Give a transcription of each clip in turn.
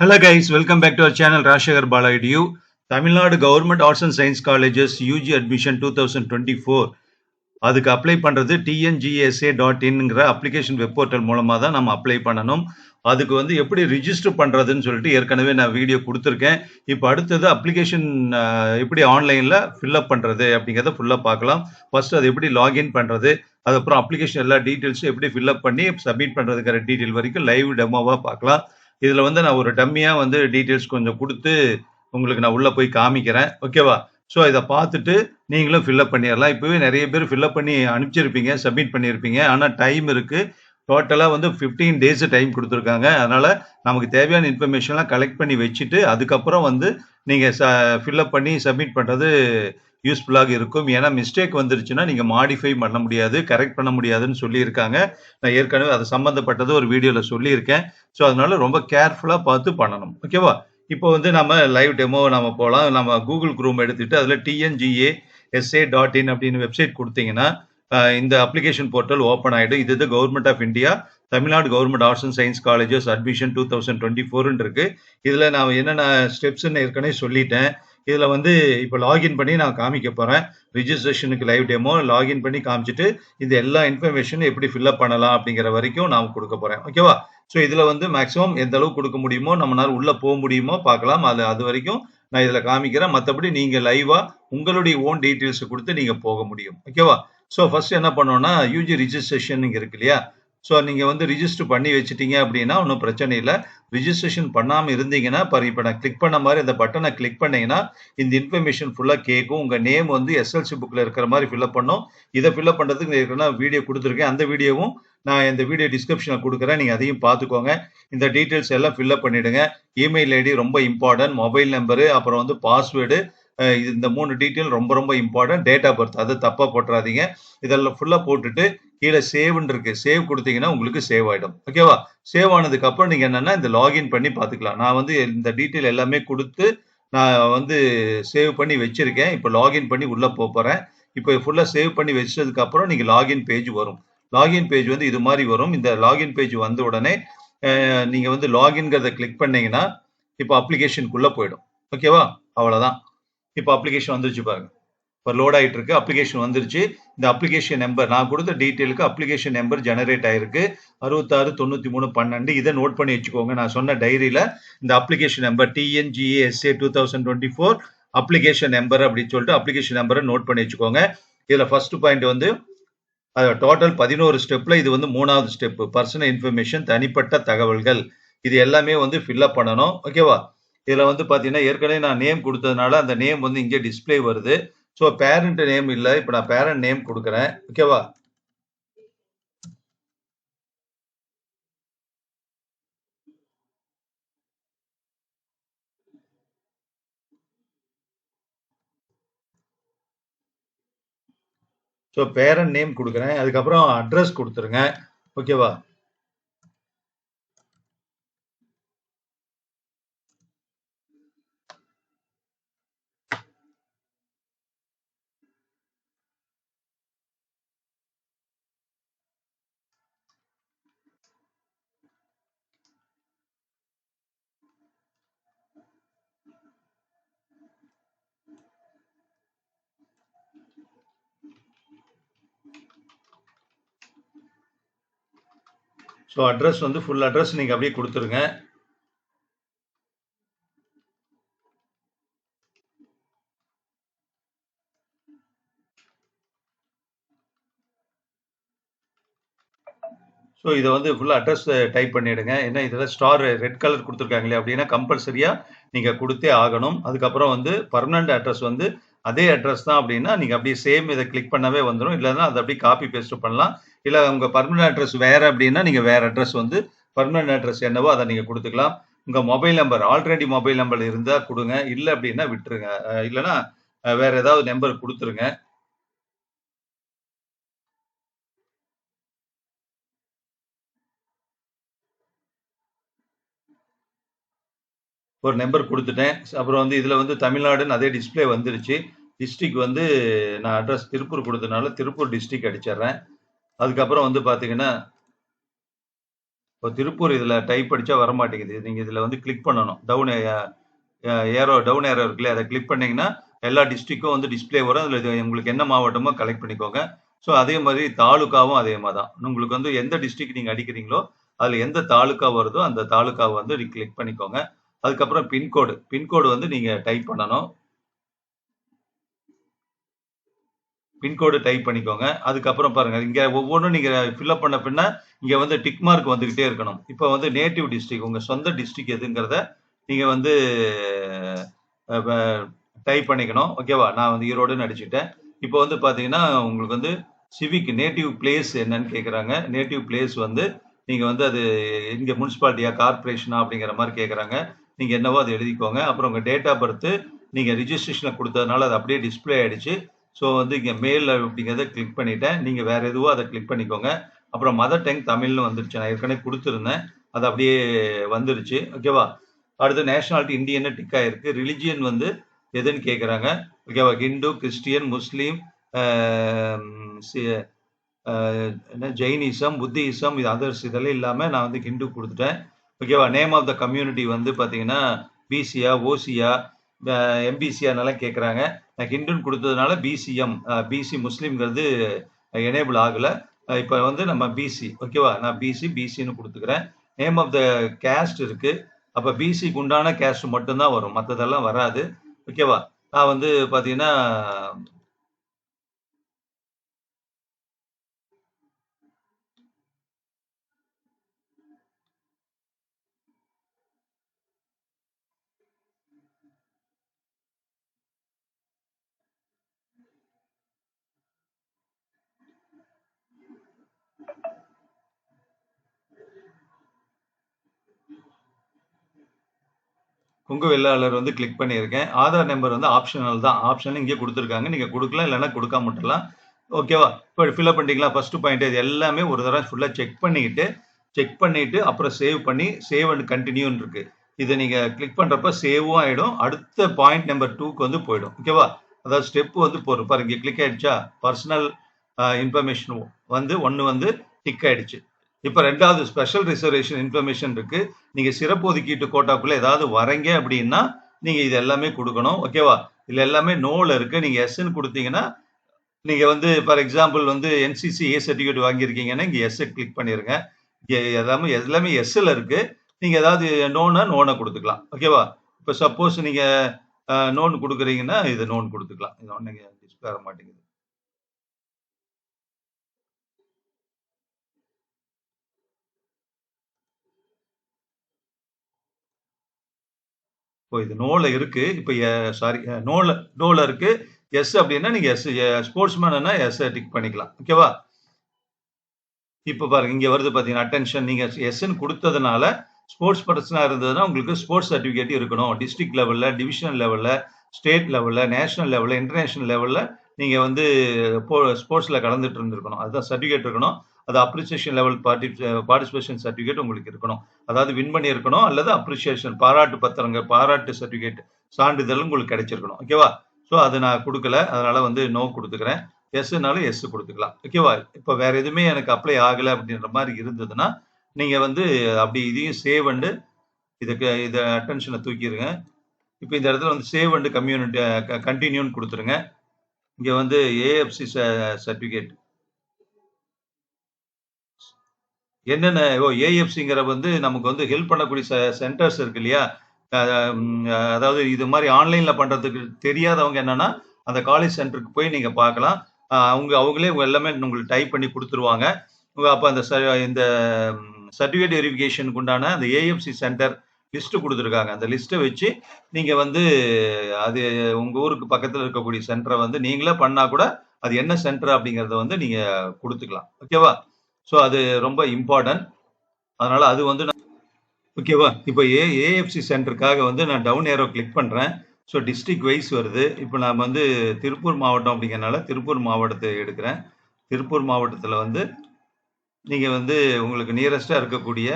Hello guys welcome back to our channel Rajasekar Bala Tamil Nadu government arts and science colleges UG admission two thousand twenty four அதுக்கு apply பண்ணுறது TNGSA dot இன்ங்கிற application web portal மூலமாக தான் நம்ம apply பண்ணணும். அதுக்கு வந்து எப்படி ரிஜிஸ்டர் பண்ணுறதுன்னு சொல்லிட்டு ஏற்கனவே நான் வீடியோ கொடுத்துருக்கேன். இப்போ அடுத்தது அப்ளிகேஷன் எப்படி ஆன்லைனில் ஃபில்அப் பண்ணுறது அப்படிங்கிறத ஃபுல்லாக பார்க்கலாம். ஃபர்ஸ்ட் அது எப்படி லாகின் பண்ணுறது அதுக்கப்புறம் அப்ளிகேஷன் எல்லா டீட்டெயில்ஸும் எப்படி ஃபில்அப் பண்ணி சப்மிட் பண்ணுறதுக்கிற டீட்டெயில் வரைக்கும் லைவ் டெமோவாக பார்க்கலாம். இதில் வந்து நான் ஒரு டம்மியாக வந்து டீட்டெயில்ஸ் கொஞ்சம் கொடுத்து உங்களுக்கு நான் உள்ளே போய் காமிக்கிறேன். ஓகேவா ஸோ இதை பார்த்துட்டு நீங்களும் ஃபில்லப் பண்ணிடலாம். இப்போவே நிறைய பேர் ஃபில்அப் பண்ணி அனுப்பிச்சிருப்பீங்க சப்மிட் பண்ணியிருப்பீங்க ஆனால் டைம் இருக்குது டோட்டலாக வந்து ஃபிஃப்டீன் டேஸ் டைம் கொடுத்துருக்காங்க. அதனால் நமக்கு தேவையான இன்ஃபர்மேஷன்லாம் கலெக்ட் பண்ணி வச்சுட்டு அதுக்கப்புறம் வந்து நீங்கள் ச ஃபில்லப் பண்ணி சப்மிட் பண்ணுறது யூஸ்ஃபுல்லாக இருக்கும். ஏன்னா மிஸ்டேக் வந்துருச்சுன்னா நீங்கள் மாடிஃபை பண்ண முடியாது கரெக்ட் பண்ண முடியாதுன்னு சொல்லியிருக்காங்க. நான் ஏற்கனவே அது சம்மந்தப்பட்டது ஒரு வீடியோவில் சொல்லியிருக்கேன். ஸோ அதனால ரொம்ப கேர்ஃபுல்லாக பார்த்து பண்ணணும். ஓகேவா இப்போ வந்து நம்ம லைவ் டெமோ நம்ம போகலாம் நம்ம கூகுள் குரூம் எடுத்துகிட்டு அதில் டிஎன்ஜிஏ எஸ்ஏ டாட் இன் அப்படின்னு வெப்சைட் கொடுத்தீங்கன்னா இந்த அப்ளிகேஷன் போர்ட்டல் ஓப்பன் ஆகிடும் இது government of India Tamil Nadu government arts and science colleges admission two thousand twenty ஃபோர்னு இருக்கு. இதில் நான் என்னென்ன ஸ்டெப்ஸ்ன்னு ஏற்கனவே சொல்லிட்டேன். இதில் வந்து இப்போ லாகின் பண்ணி நான் காமிக்க போகிறேன் ரிஜிஸ்ட்ரேஷனுக்கு லைவ் டெமோ லாகின் பண்ணி காமிச்சிட்டு இந்த எல்லா இன்ஃபர்மேஷனும் எப்படி ஃபில்அப் பண்ணலாம் அப்படிங்கிற வரைக்கும் நான் கொடுக்க போகிறேன் ஓகேவா ஸோ இதில் வந்து மேக்ஸிமம் எந்த அளவுக்கு கொடுக்க முடியுமோ நம்மளால உள்ளே போக முடியுமோ பார்க்கலாம். அது அது வரைக்கும் நான் இதில் காமிக்கிறேன். மற்றபடி நீங்கள் லைவாக உங்களுடைய ஓன் டீட்டெயில்ஸ் கொடுத்து நீங்கள் போக முடியும். ஓகேவா ஸோ ஃபர்ஸ்ட் என்ன பண்ணோம்னா யூஜி ரிஜிஸ்ட்ரேஷன் இங்கே இருக்கு இல்லையா? ஸோ நீங்கள் வந்து ரிஜிஸ்டர் பண்ணி வச்சிட்டீங்க அப்படின்னா ஒன்றும் பிரச்சனை இல்லை. ரிஜிஸ்ட்ரேஷன் பண்ணாமல் இருந்தீங்கன்னா பாரு இப்போ நான் கிளிக் பண்ண மாதிரி இந்த பட்டனை கிளிக் பண்ணீங்கன்னா இந்த இன்ஃபர்மேஷன் ஃபுல்லாக கேட்கும் உங்கள் நேம் வந்து எஸ்எல்சி புக்கில் இருக்கிற மாதிரி ஃபில்அப் பண்ணும். இதை ஃபில்அப் பண்ணுறதுக்கு ஏற்கனவே வீடியோ கொடுத்துருக்கேன். அந்த வீடியோவும் நான் இந்த வீடியோ டிஸ்கிரிப்ஷனில் கொடுக்குறேன். நீங்கள் அதையும் பார்த்துக்கோங்க. இந்த டீட்டெயில்ஸ் எல்லாம் ஃபில்அப் பண்ணிடுங்க. இமெயில் ஐடி ரொம்ப இம்பார்ட்டன்ட் மொபைல் நம்பரு அப்புறம் வந்து பாஸ்வேர்டு இந்த மூணு டீட்டெயில் ரொம்ப ரொம்ப இம்பார்ட்டன்ட் டேட் ஆஃப் பர்த் அது தப்பாக போட்டுறாதீங்க. இதெல்லாம் ஃபுல்லாக போட்டுட்டு கீழே சேவ்னு இருக்கு. சேவ் கொடுத்தீங்கன்னா உங்களுக்கு சேவ் ஆகிடும் ஓகேவா சேவ் ஆனதுக்கு அப்புறம் நீங்கள் என்னன்னா இந்த லாகின் பண்ணி பார்த்துக்கலாம். நான் வந்து இந்த டீட்டெயில் எல்லாமே கொடுத்து நான் வந்து சேவ் பண்ணி வச்சிருக்கேன். இப்போ லாகின் பண்ணி உள்ளே போக போகிறேன் இப்போ ஃபுல்லாக சேவ் பண்ணி வச்சதுக்கு அப்புறம் நீங்கள் லாகின் பேஜ் வரும். லாகின் பேஜ் வந்து இது மாதிரி வரும். இந்த லாகின் பேஜ் வந்த உடனே நீங்கள் நீங்க வந்து லாகின்கிறத கிளிக் பண்ணீங்கன்னா இப்போ அப்ளிகேஷனுக்குள்ள போயிடும். ஓகேவா அவ்வளோதான் இப்போ அப்ளிகேஷன் வந்துருச்சு பாருங்க. இப்போ லோட் ஆகிட்டு இருக்கு அப்ளிகேஷன் வந்துருச்சு. இந்த அப்ளிகேஷன் நம்பர் நான் கொடுத்த டீட்டெயிலுக்கு அப்ளிகேஷன் நம்பர் ஜெனரேட் ஆயிருக்கு. அறுபத்தாறு தொண்ணூற்றி மூணு பன்னெண்டு இதை நோட் பண்ணி வச்சுக்கோங்க. நான் சொன்ன டைரியில் இந்த application number TNGASA two thousand twenty four application number அப்படின்னு சொல்லிட்டு அப்ளிகேஷன் நம்பரை நோட் பண்ணி வச்சுக்கோங்க. இதில் ஃபர்ஸ்ட் பாயிண்ட் வந்து டோட்டல் பதினோரு ஸ்டெப்பில் இது வந்து மூணாவது ஸ்டெப் பர்சனல் இன்ஃபர்மேஷன் தனிப்பட்ட தகவல்கள். இது எல்லாமே வந்து ஃபில்அப் பண்ணணும். ஓகேவா இதில் வந்து பார்த்தீங்கன்னா ஏற்கனவே நான் நேம் கொடுத்ததுனால அந்த நேம் வந்து இங்கே டிஸ்ப்ளே வருது. ஸோ பேரண்ட் நேம் இல்லை. இப்போ நான் பேரண்ட் நேம் கொடுக்குறேன். ஓகேவா ஸோ பேரண்ட் நேம் கொடுக்குறேன். அதுக்கப்புறம் அட்ரஸ் கொடுத்துருங்க. ஓகேவா ஸோ அட்ரஸ் வந்து ஃபுல் அட்ரஸ் நீங்கள் அப்படியே கொடுத்துருங்க. ஸோ இதை வந்து ஃபுல்லாக அட்ரஸ் டைப் பண்ணிவிடுங்க ஏன்னா இதில் ஸ்டார் ரெட் கலர் கொடுத்துருக்காங்களே அப்படின்னா கம்பல்சரியாக நீங்கள் கொடுத்தே ஆகணும். அதுக்கப்புறம் வந்து பர்மனண்ட் அட்ரஸ் வந்து அதே அட்ரஸ் தான் அப்படின்னா நீங்கள் அப்படியே சேம் இதை கிளிக் பண்ணவே வந்துடும் இல்லைன்னா அதை அப்படியே காப்பி பேஸ்ட் பண்ணலாம். இல்லை உங்கள் பர்மனன்ட் அட்ரஸ் வேறு அப்படின்னா நீங்கள் வேறு அட்ரஸ் வந்து பர்மனன்ட் அட்ரஸ் என்னவோ அதை நீங்கள் கொடுத்துக்கலாம். உங்கள் mobile number already mobile number இருந்தால் கொடுங்க. இல்லை அப்படின்னா விட்டுருங்க. இல்லைன்னா வேறு ஏதாவது நம்பர் கொடுத்துருங்க. ஒரு நம்பர் கொடுத்துட்டேன். அப்புறம் வந்து இதில் வந்து தமிழ்நாடுன்னு அதே டிஸ்ப்ளே வந்துருச்சு. டிஸ்ட்ரிக் வந்து நான் அட்ரஸ் திருப்பூர் கொடுத்தனால திருப்பூர் டிஸ்ட்ரிக் அடிச்சிடுறேன். அதுக்கப்புறம் வந்து பார்த்தீங்கன்னா இப்போ திருப்பூர் இதில் டைப் அடித்தா வர மாட்டேங்குது நீங்கள் இதில் வந்து கிளிக் பண்ணணும். டவுன் ஏரோ டவுன் ஏரோ இருக்குல்ல அதை கிளிக் பண்ணிங்கன்னா எல்லா டிஸ்ட்ரிக்கும் வந்து டிஸ்ப்ளே வரும். அதில் உங்களுக்கு என்ன மாவட்டமோ கலெக்ட் பண்ணிக்கோங்க. ஸோ அதே மாதிரி தாலுக்காவும் அதே மாதிரி தான் உங்களுக்கு வந்து எந்த டிஸ்ட்ரிக்ட் நீங்கள் அடிக்கிறீங்களோ அதில் எந்த தாலுக்கா வருதோ அந்த தாலுக்காவை வந்து கிளிக் பண்ணிக்கோங்க. அதுக்கப்புறம் பின்கோடு பின்கோடு வந்து நீங்கள் டைப் பண்ணணும். பின்கோடு டைப் பண்ணிக்கோங்க. அதுக்கப்புறம் பாருங்க இங்க ஒவ்வொன்றும் நீங்க ஃபில்அப் பண்ண பின்ன இங்க வந்து டிக் மார்க் வந்துகிட்டே இருக்கணும். இப்போ வந்து நேட்டிவ் டிஸ்ட்ரிக் உங்க சொந்த டிஸ்ட்ரிக்ட் எதுங்கிறத நீங்க வந்து டைப் பண்ணிக்கணும். ஓகேவா நான் வந்து ஈரோடுன்னு அடிச்சுட்டேன் இப்போ வந்து பாத்தீங்கன்னா உங்களுக்கு வந்து சிவிக் நேட்டிவ் பிளேஸ் என்னன்னு கேட்குறாங்க நேட்டிவ் பிளேஸ் வந்து நீங்கள் வந்து அது இங்கே முனிசிபாலிட்டியா கார்பரேஷனா அப்படிங்கிற மாதிரி கேட்குறாங்க நீங்கள் என்னவோ அதை எழுதிக்கோங்க. அப்புறம் உங்கள் டேட் ஆஃப் பர்த்து நீங்கள் ரிஜிஸ்ட்ரேஷனில் கொடுத்ததுனால அது அப்படியே டிஸ்ப்ளே ஆகிடுச்சு ஸோ வந்து இங்கே மெயில் அப்படிங்கிறத கிளிக் பண்ணிட்டேன். நீங்கள் வேறு எதுவோ அதை கிளிக் பண்ணிக்கோங்க. அப்புறம் மதர் டங் தமிழ்னு வந்துருச்சு. நான் ஏற்கனவே கொடுத்துருந்தேன். அது அப்படியே வந்துருச்சு. ஓகேவா அடுத்து நேஷனாலிட்டி இந்தியன்னு டிக் ஆகிருக்கு ரிலிஜியன் வந்து எதுன்னு கேட்குறாங்க ஓகேவா ஹிந்து கிறிஸ்டியன் முஸ்லீம் என்ன ஜெயினிசம் புத்திசம் இது அதர்ஸ் இதெல்லாம் இல்லாமல் நான் வந்து ஹிந்து கொடுத்துட்டேன். ஓகேவா நேம் ஆஃப் த கம்யூனிட்டி வந்து பார்த்தீங்கன்னா பிசியா ஓசியா எம்பிசியானெல்லாம் கேட்குறாங்க நான் ஹிந்துன்னு கொடுத்ததுனால பிசிஎம் பிசி முஸ்லீம்ங்கிறது எனேபிள் ஆகலை. இப்போ வந்து நம்ம பிசி ஓகேவா நான் பிசி பிசின்னு கொடுத்துக்கிறேன். நேம் ஆஃப் த கேஸ்ட் இருக்குது அப்போ பிசிக்கு உண்டான கேஸ்ட் மட்டும்தான் வரும். மற்றதெல்லாம் வராது. ஓகேவா நான் வந்து பார்த்தீங்கன்னா குங்கு வெள்ளாளர் வந்து கிளிக் பண்ணியிருக்கேன். ஆதார் நம்பர் வந்து ஆப்ஷனல் தான். ஆப்ஷன் இங்கே கொடுத்துருக்காங்க. நீங்கள் கொடுக்கலாம் இல்லைன்னா கொடுக்காம விட்டுலாம் ஓகேவா இப்போ ஃபில்அப் பண்ணிக்கலாம் ஃபர்ஸ்ட் பாயிண்ட் இது எல்லாமே ஒரு தடவை ஃபுல்லாக செக் பண்ணிக்கிட்டு செக் பண்ணிவிட்டு அப்புறம் சேவ் பண்ணி சேவ் அண்ட் கண்டினியூன்னு இருக்கு. இதை நீங்கள் கிளிக் பண்ணுறப்ப சேவும் ஆகிடும் அடுத்த பாயிண்ட் நம்பர் டூக்கு வந்து போயிடும். ஓகேவா அதாவது ஸ்டெப் வந்து போகிறோம் பாருங்க இங்கே கிளிக் ஆயிடுச்சா? பர்சனல் இன்ஃபர்மேஷன் வந்து ஒன்று வந்து டிக் ஆயிடுச்சு. இப்போ ரெண்டாவது ஸ்பெஷல் ரிசர்வேஷன் இன்ஃபர்மேஷன் இருக்கு. நீங்க சிறப்பு ஒதுக்கீட்டு கோட்டாக்குள்ள ஏதாவது வரீங்க அப்படின்னா நீங்க இது எல்லாமே கொடுக்கணும். ஓகேவா இதுல எல்லாமே நோல இருக்கு. நீங்க எஸ்ன்னு கொடுத்தீங்கன்னா நீங்க வந்து ஃபார் எக்ஸாம்பிள் வந்து என்சிசி ஏ சர்டிஃபிகேட் வாங்கியிருக்கீங்கன்னா இங்க எஸ் கிளிக் பண்ணிருங்க. எல்லாமே எல்லாமே எஸ்ல இருக்கு. நீங்க ஏதாவது நோனா நோனை கொடுத்துக்கலாம். ஓகேவா இப்போ சப்போஸ் நீங்க நோன் கொடுக்குறீங்கன்னா இது நோன் கொடுத்துக்கலாம். இது ஒன்று நீங்கள் வர மாட்டேங்குது. இப்போ இது நோல இருக்கு. இப்போ சாரி நோல நோல இருக்கு. எஸ் அப்படின்னா நீங்க எஸ் ஸ்போர்ட்ஸ் மேனா எஸ் டிக் பண்ணிக்கலாம். ஓகேவா இப்போ பாருங்க இங்க வருது பாத்தீங்கன்னா அட்டென்ஷன் நீங்க எஸ்ன்னு கொடுத்ததுனால ஸ்போர்ட்ஸ் பர்சனா இருந்ததுன்னா உங்களுக்கு ஸ்போர்ட்ஸ் சர்டிஃபிகேட் இருக்கணும். டிஸ்ட்ரிக்ட் லெவல்ல டிவிஷன் லெவல்ல ஸ்டேட் லெவல்ல நேஷனல் லெவல்ல இன்டர்நேஷனல் லெவல்ல நீங்க வந்து ஸ்போர்ட்ஸ்ல கலந்துட்டு இருந்திருக்கணும். அதுதான் சர்டிஃபிகேட் இருக்கணும். அது appreciation level party participation certificate உங்களுக்கு இருக்கணும். அதாவது வின் பண்ணி இருக்கணும் அல்லது அப்ரிசியேஷன் பாராட்டு பத்திரங்கள் பாராட்டு சர்டிஃபிகேட் சான்றிதழ் உங்களுக்கு கிடைச்சிருக்கணும். ஓகேவா ஸோ அது நான் கொடுக்கல. அதனால வந்து நோ கொடுத்துக்கிறேன். எஸ்னாலும் எஸ் கொடுத்துக்கலாம். ஓகேவா இப்போ வேற எதுவுமே எனக்கு அப்ளை ஆகலை அப்படின்ற மாதிரி இருந்ததுன்னா நீங்கள் வந்து அப்படி இதையும் சேவ் அண்டு இதுக்கு இதை அட்டென்ஷனை தூக்கிடுங்க இப்போ இந்த இடத்துல வந்து சேவ் அண்டு கம்யூனிட்டி கண்டினியூன்னு கொடுத்துருங்க. இங்கே வந்து ஏஎஃப்சி சர்டிஃபிகேட் என்னென்ன ஓ ஏஎஃப்சிங்கிற வந்து நமக்கு வந்து ஹெல்ப் பண்ணக்கூடிய சென்டர்ஸ் இருக்கு இல்லையா? அதாவது இது மாதிரி ஆன்லைன்ல பண்றதுக்கு தெரியாதவங்க என்னன்னா அந்த காலேஜ் சென்டருக்கு போய் நீங்க பார்க்கலாம். அவங்க அவங்களே எல்லாமே உங்களுக்கு டைப் பண்ணி கொடுத்துருவாங்க. அப்போ அந்த இந்த சர்டிஃபிகேட் வெரிஃபிகேஷனுக்கு உண்டான அந்த ஏஎஃப்சி சென்டர் லிஸ்ட் கொடுத்துருக்காங்க. அந்த லிஸ்ட்டை வச்சு நீங்க வந்து அது உங்க ஊருக்கு பக்கத்தில் இருக்கக்கூடிய சென்டரை வந்து நீங்களே பண்ணா கூட அது என்ன சென்டர் அப்படிங்கறத வந்து நீங்க கொடுத்துக்கலாம். ஓகேவா ஸோ அது ரொம்ப இம்பார்ட்டன்ட் அதனால் அது வந்து நான் ஓகேவா இப்போ ஏ ஏஎஃப்சி சென்டருக்காக வந்து நான் டவுன் ஏரோ கிளிக் பண்ணுறேன் ஸோ டிஸ்ட்ரிக்ட் வைஸ் வருது. இப்போ நான் வந்து திருப்பூர் மாவட்டம் அப்படிங்கிறனால திருப்பூர் மாவட்டத்தை எடுக்கிறேன். திருப்பூர் மாவட்டத்தில் வந்து நீங்கள் வந்து உங்களுக்கு நியரஸ்டாக இருக்கக்கூடிய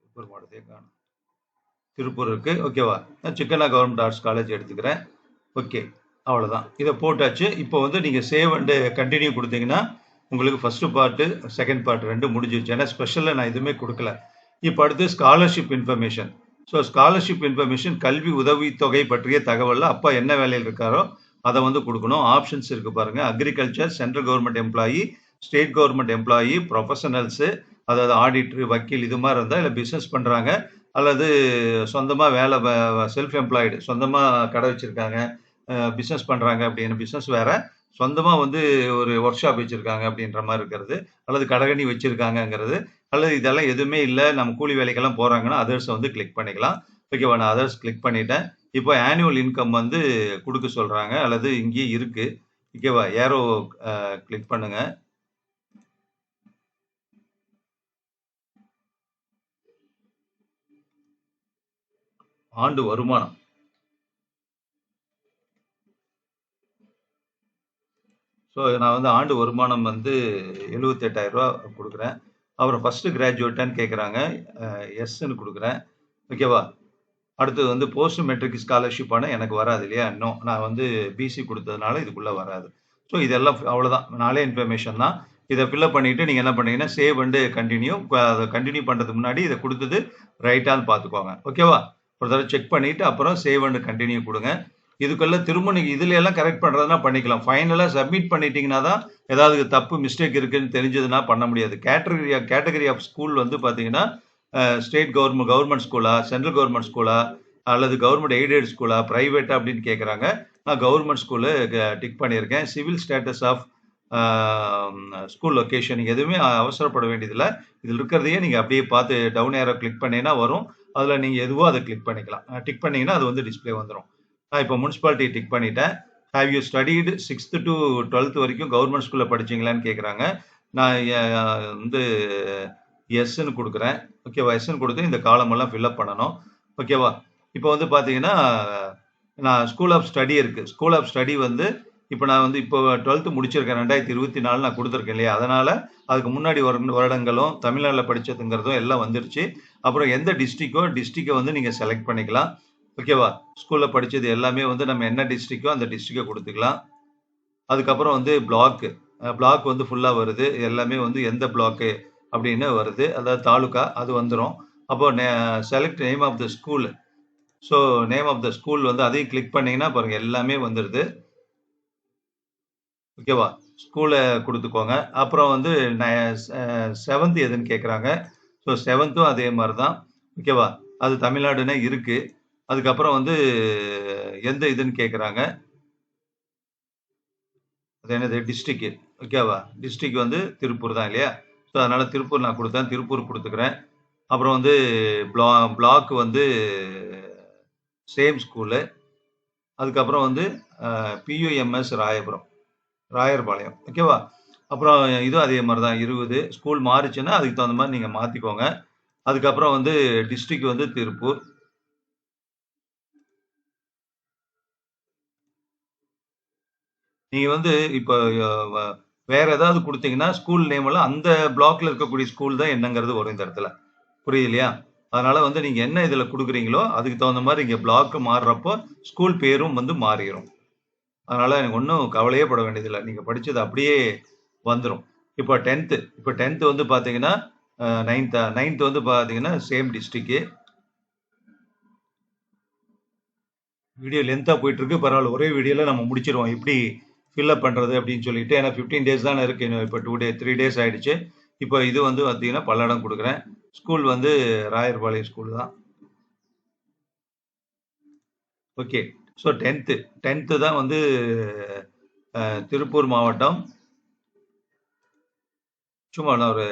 திருப்பூர் மாவட்டத்தையே காணும். திருப்பூர் இருக்குது ஓகேவா நான் சிக்கனா கவர்மெண்ட் ஆர்ட்ஸ் காலேஜ் எடுத்துக்கிறேன். ஓகே அவ்வளோதான் இதை போட்டாச்சு. இப்போ வந்து நீங்கள் சேவ் அண்டு கண்டினியூ கொடுத்தீங்கன்னா உங்களுக்கு ஃபர்ஸ்ட் பார்ட்டு செகண்ட் பார்ட் ரெண்டு முடிஞ்சிருச்சு. ஏன்னா ஸ்பெஷலில் நான் எதுவுமே கொடுக்கல. இப்போ அடுத்து scholarship information so scholarship information கல்வி உதவித்தொகை பற்றிய தகவலில் அப்பா என்ன வேலையில் இருக்காரோ அதை வந்து கொடுக்கணும். ஆப்ஷன்ஸ் இருக்குது பாருங்கள் agriculture central government employee state government employee professionals அதாவது ஆடிட்ரு வக்கீல் இது மாதிரி இருந்தால் இல்லை பிஸ்னஸ் பண்ணுறாங்க அல்லது சொந்தமாக வேலை செல்ஃப் எம்ப்ளாய்டு சொந்தமாக கடை வச்சுருக்காங்க. பிஸ்னஸ் பண்ணுறாங்க அப்படின்னு பிஸ்னஸ் வேறு. சொந்தமாக வந்து ஒரு ஒர்க் ஷாப் வச்சுருக்காங்க அப்படின்ற மாதிரி இருக்கிறது. அல்லது கடகணி வச்சுருக்காங்கங்கிறது. அல்லது இதெல்லாம் எதுவுமே இல்லை நம்ம கூலி வேலைக்கெல்லாம் போகிறாங்கன்னா அதர்ஸை வந்து கிளிக் பண்ணிக்கலாம். ஓகேவா நான் அதர்ஸ் கிளிக் பண்ணிட்டேன். இப்போ ஆனுவல் இன்கம் வந்து கொடுக்க சொல்கிறாங்க அல்லது இங்கேயே இருக்குது ஓகேவா ஏரோ கிளிக் பண்ணுங்கள் ஆண்டு வருமானம். ஸோ நான் வந்து ஆண்டு வருமானம் வந்து எழுபத்தெட்டாயிரம் ரூபா கொடுக்குறேன். அப்புறம் ஃபஸ்ட்டு கிராஜுவேட்டான்னு கேட்குறாங்க எஸ்ன்னு கொடுக்குறேன். ஓகேவா அடுத்தது வந்து போஸ்ட் மெட்ரிக் ஸ்காலர்ஷிப் ஆனால் எனக்கு வராது இல்லையா? இன்னும் நான் வந்து பிசி கொடுத்ததுனால இதுக்குள்ளே வராது. ஸோ இதெல்லாம் அவ்வளோதான் நாளே இன்ஃபர்மேஷன் தான். இதை ஃபில்அப் பண்ணிவிட்டு நீங்கள் என்ன பண்ணீங்கன்னா சேவ் அண்டு கண்டினியூ அதை கண்டினியூ பண்ணுறதுக்கு முன்னாடி இதை கொடுத்தது ரைட்டான்னு பார்த்துக்கோங்க. ஓகேவா ஒரு தடவை செக் பண்ணிவிட்டு அப்புறம் சேவ் அண்டு கண்டினியூ கொடுங்க. இதுக்குள்ள திரும்ப நீங்கள் இதுல எல்லாம் கரெக்ட் பண்ணுறதுனா பண்ணிக்கலாம். ஃபைனலாக சப்மிட் பண்ணிட்டீங்கன்னா தான் ஏதாவது தப்பு மிஸ்டேக் இருக்குன்னு தெரிஞ்சதுன்னா பண்ண முடியாது. கேட்டகரி கேட்டகரி ஆஃப் ஸ்கூல் வந்து பார்த்தீங்கன்னா ஸ்டேட் கவர்மெண்ட் கவர்மெண்ட் ஸ்கூலா சென்ட்ரல் கவர்மெண்ட் ஸ்கூலா அல்லது கவர்மெண்ட் எய்டட் ஸ்கூலா ப்ரைவேட்டா அப்படின்னு கேட்குறாங்க நான் கவர்மெண்ட் ஸ்கூலு டிக் பண்ணியிருக்கேன். Civil status of school location நீங்கள் எதுவுமே அவசரப்பட வேண்டியதில்லை. இதில் இருக்கிறதையே நீங்கள் அப்படியே பார்த்து டவுன் ஏரோ கிளிக் பண்ணீங்கன்னா வரும். அதில் நீங்கள் எதுவோ அதை கிளிக் பண்ணிக்கலாம். டிக் பண்ணிங்கன்னா அது வந்து டிஸ்பிளே வந்துடும் நான் இப்போ முனிசிபாலிட்டி டிக் பண்ணிட்டேன். Have you studied sixth to twelfth வரைக்கும் கவர்மெண்ட் ஸ்கூலில் படிச்சிங்களான்னு கேட்குறாங்க நான் வந்து எஸ்ன்னு கொடுக்குறேன். ஓகேவா எஸ்ன்னு கொடுத்து இந்த காலமெல்லாம் ஃபில்அப் பண்ணணும். ஓகேவா இப்போ வந்து பார்த்தீங்கன்னா நான் ஸ்கூல் ஆஃப் ஸ்டடி இருக்குது ஸ்கூல் ஆஃப் ஸ்டடி வந்து இப்போ நான் வந்து இப்போ டுவெல்த்து முடிச்சிருக்கேன். ரெண்டாயிரத்தி இருபத்தி நாலு நான் கொடுத்துருக்கேன் இல்லையா? அதனால் அதுக்கு முன்னாடி வர வருடங்களும் தமிழ்நாட்டில் படித்ததுங்கிறதும் எல்லாம் வந்துருச்சு. அப்புறம் எந்த டிஸ்ட்ரிக்கோ டிஸ்ட்ரிக்கை வந்து நீங்கள் செலக்ட் பண்ணிக்கலாம். ஓகேவா? ஸ்கூலில் படித்தது எல்லாமே வந்து நம்ம என்ன டிஸ்ட்ரிக்கோ அந்த டிஸ்ட்ரிக்கை கொடுத்துக்கலாம். அதுக்கப்புறம் வந்து பிளாக்கு பிளாக் வந்து ஃபுல்லாக வருது. எல்லாமே வந்து எந்த பிளாக்கு அப்படின்னு வருது. அதாவது தாலுக்கா அது வந்துடும் அப்போ select name of the school so name of the school வந்து அதையும் கிளிக் பண்ணிங்கன்னா பாருங்கள் எல்லாமே வந்துடுது ஓகேவா? ஸ்கூலை கொடுத்துக்கோங்க. அப்புறம் வந்து செவன்த் எதுன்னு கேட்குறாங்க ஸோ செவன்த்தும் அதே மாதிரி தான் ஓகேவா? அது தமிழ்நாடுனே இருக்குது அதுக்கப்புறம் வந்து எந்த இதுன்னு கேட்குறாங்க அது என்னது? டிஸ்ட்ரிக்கு ஓகேவா டிஸ்ட்ரிக் வந்து திருப்பூர் தான் இல்லையா? ஸோ அதனால் திருப்பூர் நான் கொடுத்தேன். திருப்பூர் கொடுத்துக்கிறேன். அப்புறம் வந்து பிளா பிளாக் வந்து சேம் ஸ்கூலு அதுக்கப்புறம் வந்து பியூஎம்எஸ் ராயபுரம். ராயர்பாளையம். ஓகேவா அப்புறம் இதுவும் அதே மாதிரி தான். இருபது. ஸ்கூல் மாறிச்சுன்னா அதுக்கு தகுந்த மாதிரி நீங்கள் மாற்றிக்கோங்க அதுக்கப்புறம் வந்து டிஸ்ட்ரிக் வந்து திருப்பூர். நீங்கள் வந்து இப்போ வேற ஏதாவது கொடுத்தீங்கன்னா ஸ்கூல் நேம் எல்லாம் அந்த பிளாக்ல இருக்கக்கூடிய ஸ்கூல் தான் என்னங்கிறது வரும் இந்த இடத்துல. புரியலையா அதனால வந்து நீங்க என்ன இதுல கொடுக்குறீங்களோ அதுக்கு தகுந்த மாதிரி இங்க பிளாக் மாறுறப்போ ஸ்கூல் பேரும் வந்து மாறிடும் அதனால எனக்கு ஒன்றும் கவலையே பட வேண்டியதில்லை. நீங்க படிச்சது அப்படியே வந்துடும் இப்போ டென்த்து இப்போ டென்த்து வந்து பார்த்தீங்கன்னா நைன்த் நைன்த் வந்து பார்த்தீங்கன்னா சேம் டிஸ்ட்ரிக்கு வீடியோ லென்த்தாக போயிட்டு இருக்கு. பரவாயில்ல ஒரே வீடியோவில் நம்ம முடிச்சிருவோம். எப்படி ஃபில்அப் பண்ணுறது அப்படின்னு சொல்லிட்டு ஏன்னா ஃபிஃப்டீன் டேஸ் தானே இருக்கு. இப்போ டூ டே த்ரீ டேஸ் ஆகிடுச்சு இப்போ இது வந்து பார்த்தீங்கன்னா பல்லடம் கொடுக்குறேன். ஸ்கூல் வந்து ராயர்பாளையம் ஸ்கூல் தான். ஓகே ஸோ டென்த்து டென்த்து தான் வந்து திருப்பூர் மாவட்டம். சும்மா நான் ஒரு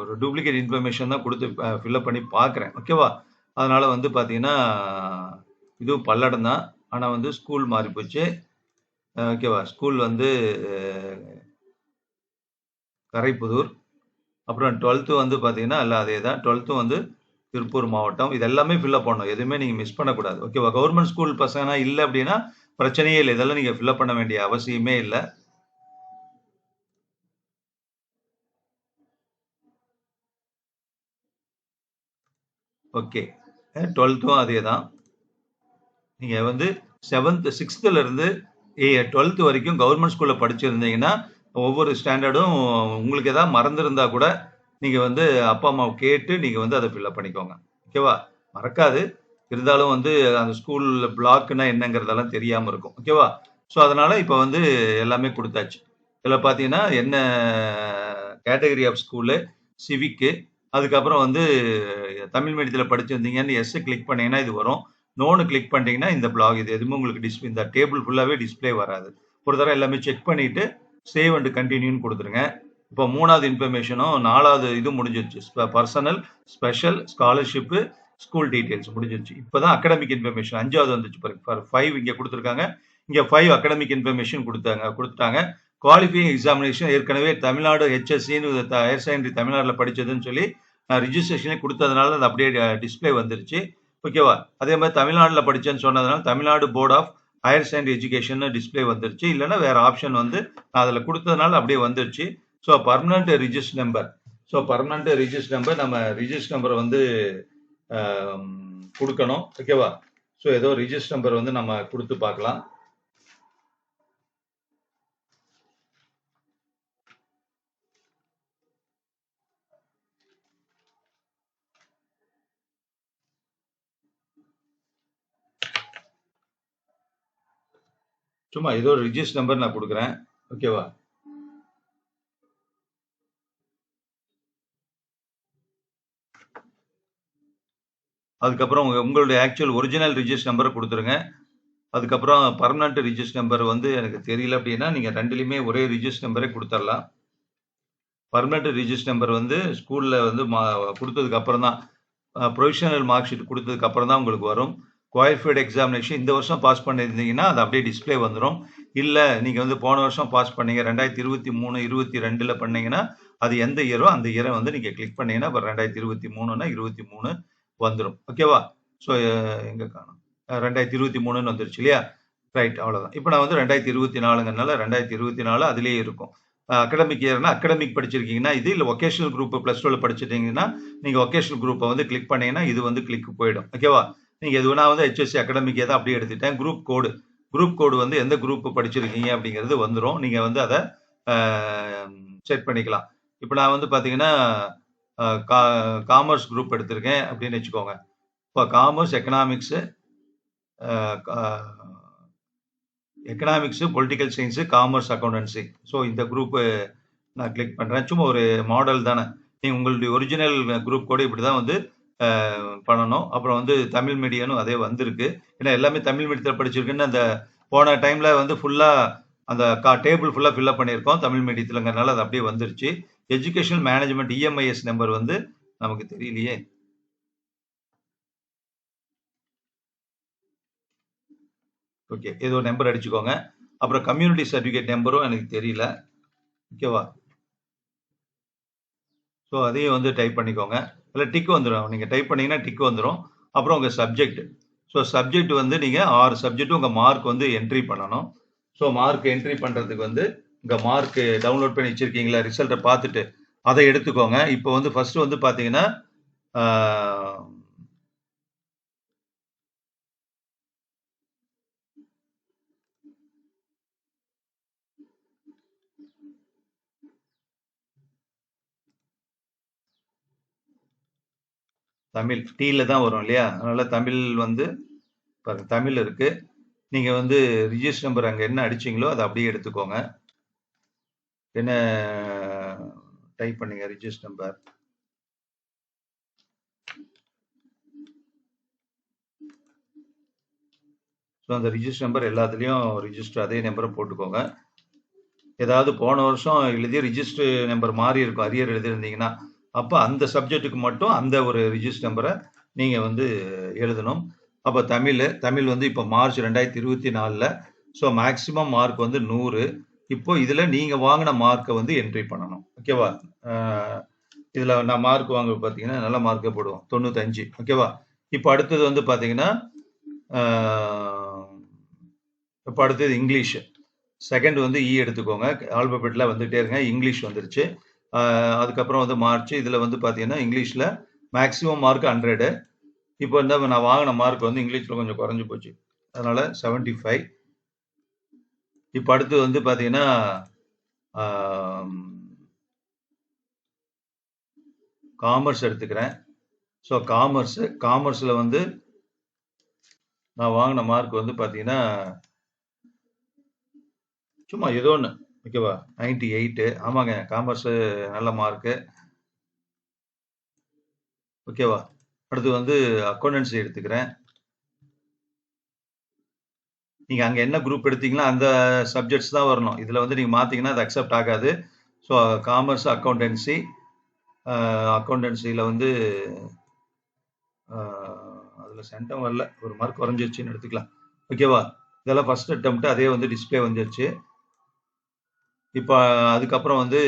ஒரு டூப்ளிகேட் இன்ஃபர்மேஷன் தான் கொடுத்து ஃபில்அப் பண்ணி பார்க்குறேன் ஓகேவா அதனால் வந்து பார்த்தீங்கன்னா இதுவும் பல்லடம் தான். ஆனால் வந்து ஸ்கூல் மாறி போச்சு ஓகேவா ஸ்கூல் வந்து கரைப்புதூர். அப்புறம் டுவெல்த்து வந்து பார்த்தீங்கன்னா எல்லாம் அதே தான். டுவெல்த்தும் வந்து திருப்பூர் மாவட்டம். இது எல்லாமே ஃபில்அப் பண்ணணும். எதுவுமே நீங்கள் மிஸ் பண்ணக்கூடாது. ஓகேவா கவர்மெண்ட் ஸ்கூல் பசங்கன்னா இல்லை அப்படின்னா பிரச்சனையே இல்லை. இதெல்லாம் நீங்கள் ஃபில்அப் பண்ண வேண்டிய அவசியமே இல்லை. ஓகே டுவெல்த்தும் அதே தான். நீங்கள் வந்து செவன்த் சிக்ஸ்த்துலேருந்து டுவெல்த்து ஏ வரைக்கும் கவர்மெண்ட் ஸ்கூலில் படிச்சிருந்தீங்கன்னா ஒவ்வொரு ஸ்டாண்டர்டும் உங்களுக்கு எதாவது மறந்துருந்தா கூட நீங்கள் வந்து அப்பா அம்மாவை கேட்டு நீங்கள் வந்து அதை ஃபில்அப் பண்ணிக்கோங்க. ஓகேவா மறக்காது. இருந்தாலும் வந்து அந்த ஸ்கூலில் பிளாக்னா என்னங்கிறதெல்லாம் தெரியாமல் இருக்கும். ஓகேவா ஸோ அதனால் இப்போ வந்து எல்லாமே கொடுத்தாச்சு. இதில் பார்த்தீங்கன்னா என்ன கேட்டகரி ஆஃப் ஸ்கூலு சிவிக்கு அதுக்கப்புறம் வந்து தமிழ் மீடியத்தில் படிச்சிருந்தீங்கன்னு எஸ்ஸு கிளிக் பண்ணிங்கன்னா இது வரும். நோனு கிளிக் பண்ணிட்டீங்கன்னா இந்த பிளாக் இது எதுவுமே உங்களுக்கு டிஸ்பிளே இந்த டேபிள் ஃபுல்லாகவே டிஸ்பிளே வராது. ஒரு தடவை எல்லாமே செக் பண்ணிட்டு சேவ் அண்ட் கண்டினியூன்னு கொடுத்துருங்க. இப்போ மூணாவது இன்ஃபர்மேஷனும் நாலாவது இது முடிஞ்சிருச்சு. Personal special scholarship school details முடிஞ்சிருச்சு. இப்போ தான் அகடமிக் இன்ஃபர்மேஷன் அஞ்சாவது வந்துச்சு பாருங்க. ஃபார் ஃபைவ் இங்கே கொடுத்துருக்காங்க. இங்கே ஃபைவ் அகடமிக் இன்ஃபர்மேஷன் கொடுத்தாங்க கொடுத்துட்டாங்க. குவாலிஃபைங் எக்ஸாமினேஷன் ஏற்கனவே தமிழ்நாடு ஹெச்எஸ்சின்னு ஹையர் செகண்டரி தமிழ்நாட்டில் படித்ததுன்னு சொல்லி நான் ரிஜிஸ்ட்ரேஷனே கொடுத்ததுனால அது அப்படியே டிஸ்பிளே வந்துருச்சு. ஓகேவா? அதே மாதிரி தமிழ்நாட்டில் படித்தேன்னு சொன்னதுனால Tamil Nadu board of higher secondary education display வந்துருச்சு. இல்லைன்னா வேற ஆப்ஷன் வந்து நான் அதில் கொடுத்ததுனால அப்படியே வந்துருச்சு. So permanent register number so permanent register number நம்ம ரிஜிஸ்டர் நம்பரை வந்து கொடுக்கணும். ஓகேவா? ஸோ ஏதோ ரிஜிஸ்டர் நம்பர் வந்து நம்ம கொடுத்து பார்க்கலாம். சும்மா ஏதோ ஒரு ரிஜிஸ்ட் நம்பர் நான் கொடுக்குறேன். ஓகேவா அதுக்கப்புறம் உங்கள் உங்களுடைய ஆக்சுவல் ஒரிஜினல் ரிஜிஸ்ட் நம்பரை கொடுத்துருங்க. அதுக்கப்புறம் பர்மனண்ட் ரிஜிஸ்ட் நம்பர் வந்து எனக்கு தெரியல அப்படின்னா நீங்கள் ரெண்டுலேயுமே ஒரே ரிஜிஸ்ட் நம்பரே கொடுத்துடலாம் பர்மனண்ட் ரிஜிஸ்ட் நம்பர் வந்து ஸ்கூலில் வந்து மா கொடுத்ததுக்கு அப்புறம் தான் ப்ரொவிஷனல் மார்க் ஷீட் கொடுத்ததுக்கு அப்புறம் தான் உங்களுக்கு வரும். குவாலிஃபைடு எக்ஸாமினேஷன் இந்த வருஷம் பாஸ் பண்ணியிருந்தீங்கன்னா அது அப்படியே டிஸ்பிளே வந்துடும் இல்லை நீங்கள் வந்து போன வருஷம் பாஸ் பண்ணீங்க ரெண்டாயிரத்தி இருபத்தி மூணு இருபத்தி ரெண்டில் பண்ணீங்கன்னா அது எந்த இயரோ அந்த இயரை வந்து நீங்கள் கிளிக் பண்ணீங்கன்னா இப்போ ரெண்டாயிரத்தி இருபத்தி மூணுன்னா இருபத்தி மூணு வந்துடும் ஓகேவா ஸோ எங்கே காணும்? ரெண்டாயிரத்தி இருபத்தி மூணுன்னு வந்துருச்சு இல்லையா? ரைட் அவ்வளோதான் இப்போ நான் வந்து ரெண்டாயிரத்தி இருபத்தி நாலுங்கிறனால ரெண்டாயிரத்தி இருபத்தி நாலு அதுலேயே இருக்கும். அகடமிக் இயர்னா அகடமிக் படிச்சிருக்கீங்கன்னா இது இல்லை ஒகேஷனல் குரூப் ப்ளஸ் டூவில் படிச்சிட்டிங்கன்னா நீங்கள் ஒகேஷனல் குரூப்பை வந்து கிளிக் பண்ணீங்கன்னா இது வந்து கிளிக் போயிடும். ஓகேவா நீங்கள் எது நான் வந்து ஹெச்எஸ்சி அகாடமிக்கே தான் அப்படியே எடுத்துட்டேன் குரூப் கோடு குரூப் கோடு வந்து எந்த குரூப் படிச்சிருக்கீங்க அப்படிங்கிறது வந்துடும் நீங்கள் வந்து அதை செட் பண்ணிக்கலாம். இப்போ நான் வந்து பார்த்தீங்கன்னா கா காமர்ஸ் குரூப் எடுத்திருக்கேன் அப்படின்னு வச்சுக்கோங்க. இப்போ commerce economics economics political science commerce accountancy so இந்த குரூப்பு நான் கிளிக் பண்ணுறேன் சும்மா ஒரு மாடல் தானே. நீங்கள் உங்களுடைய ஒரிஜினல் குரூப் கூட இப்படி தான் வந்து பண்ணணும். அப்புறம் வந்து தமிழ் மீடியனும் அதே வந்திருக்கு. ஏன்னா எல்லாமே தமிழ் மீடியத்தில் படிச்சிருக்குன்னு அந்த போன டைமில் வந்து ஃபுல்லாக அந்த கா டேபிள் ஃபுல்லாக ஃபில்அப் பண்ணியிருக்கோம் தமிழ் மீடியத்துலங்கிறனால அது அப்படியே வந்துருச்சு. எஜுகேஷனல் மேனேஜ்மெண்ட் இஎம்ஐஎஸ் நம்பர் வந்து நமக்கு தெரியலையே. ஓகே ஏதோ நம்பர் அடிச்சுக்கோங்க. அப்புறம் கம்யூனிட்டி சர்டிஃபிகேட் நம்பரும் எனக்கு தெரியல. ஓகேவா? ஸோ அதையும் வந்து டைப் பண்ணிக்கோங்க. இல்லை டிக் வந்துடும் நீங்கள் டைப் பண்ணிங்கன்னா டிக் வந்துடும் அப்புறம் உங்கள் சப்ஜெக்ட் ஸோ சப்ஜெக்ட் வந்து நீங்கள் ஆறு சப்ஜெக்ட்டும் உங்கள் மார்க் வந்து என்ட்ரி பண்ணணும். ஸோ மார்க் என்ட்ரி பண்ணுறதுக்கு வந்து உங்கள் மார்க் டவுன்லோட் பண்ணி வச்சுருக்கீங்களா? ரிசல்ட்டை பார்த்துட்டு அதை எடுத்துக்கோங்க. இப்போ வந்து ஃபஸ்ட்டு வந்து பார்த்தீங்கன்னா தமிழ் டீல தான் வரும் இல்லையா? அதனால தமிழ் வந்து பாருங்க தமிழ் இருக்கு. நீங்க வந்து ரிஜிஸ்டர் நம்பர் அங்க என்ன அடிச்சீங்களோ அதை அப்படியே எடுத்துக்கோங்க. என்ன டைப் பண்ணுங்க ரிஜிஸ்டர் நம்பர் ஸோ அந்த ரிஜிஸ்டர் நம்பர் எல்லாத்துலேயும் ரிஜிஸ்டர் அதே நம்பரை போட்டுக்கோங்க. ஏதாவது போன வருஷம் எழுதி ரிஜிஸ்டர் நம்பர் மாறி இருக்கும். அரியர் எழுதியிருந்தீங்கன்னா அப்போ அந்த சப்ஜெக்ட்டுக்கு மட்டும் அந்த ஒரு ரிஜிஸ்டர் நம்பரை நீங்கள் வந்து எழுதணும். அப்போ தமிழ் தமிழ் வந்து இப்போ மார்ச் ரெண்டாயிரத்தி இருபத்தி நாலில் ஸோ மேக்ஸிமம் மார்க் வந்து நூறு. இப்போ இதில் நீங்கள் வாங்கின மார்க்கை வந்து என்ட்ரி பண்ணணும். ஓகேவா இதில் நான் மார்க் வாங்க பார்த்தீங்கன்னா நல்ல மார்க்கே போடுவோம். தொண்ணூத்தஞ்சு. ஓகேவா இப்போ அடுத்தது வந்து பார்த்தீங்கன்னா இப்போ அடுத்தது இங்கிலீஷ். செகண்ட் வந்து இ எடுத்துக்கோங்க. ஆல்பபெட்டில் வந்துகிட்டே இருங்க. இங்கிலீஷ் வந்துருச்சு. அதுக்கப்புறம் வந்து மார்ச். இதில் வந்து பார்த்தீங்கன்னா இங்கிலீஷில் மேக்ஸிமம் மார்க் ஹண்ட்ரடு இப்போ வந்து நான் வாங்கின மார்க் வந்து இங்கிலீஷில் கொஞ்சம் குறைஞ்சி போச்சு. அதனால் செவன்ட்டி ஃபைவ் இப்போ அடுத்து வந்து பார்த்தீங்கன்னா காமர்ஸ் எடுத்துக்கிறேன். ஸோ காமர்ஸு காமர்ஸில் வந்து நான் வாங்கின மார்க் வந்து பார்த்தீங்கன்னா சும்மா ஏதோ ஒன்று ஓகேவா? நைன்டி எயிட்டு ஆமாங்க காமர்ஸு நல்ல மார்க்கு ஓகேவா? அடுத்து வந்து அக்கௌண்டன்சி எடுத்துக்கிறேன். நீங்கள் அங்கே என்ன குரூப் எடுத்தீங்களோ அந்த சப்ஜெக்ட்ஸ் தான் வரணும். இதில் வந்து நீங்கள் மாற்றிங்கன்னா அது அக்செப்ட் ஆகாது. ஸோ காமர்ஸ் அக்கௌண்டன்சி அக்கௌண்டன்சியில் வந்து அதில் சென்டம் வரல. ஒரு மார்க் குறைஞ்சிருச்சுன்னு எடுத்துக்கலாம். ஓகேவா? இதெல்லாம் ஃபஸ்ட் அட்டம்ப்ட் அதே வந்து டிஸ்பிளே வந்துருச்சு. இப்போ அதுக்கப்புறம் வந்து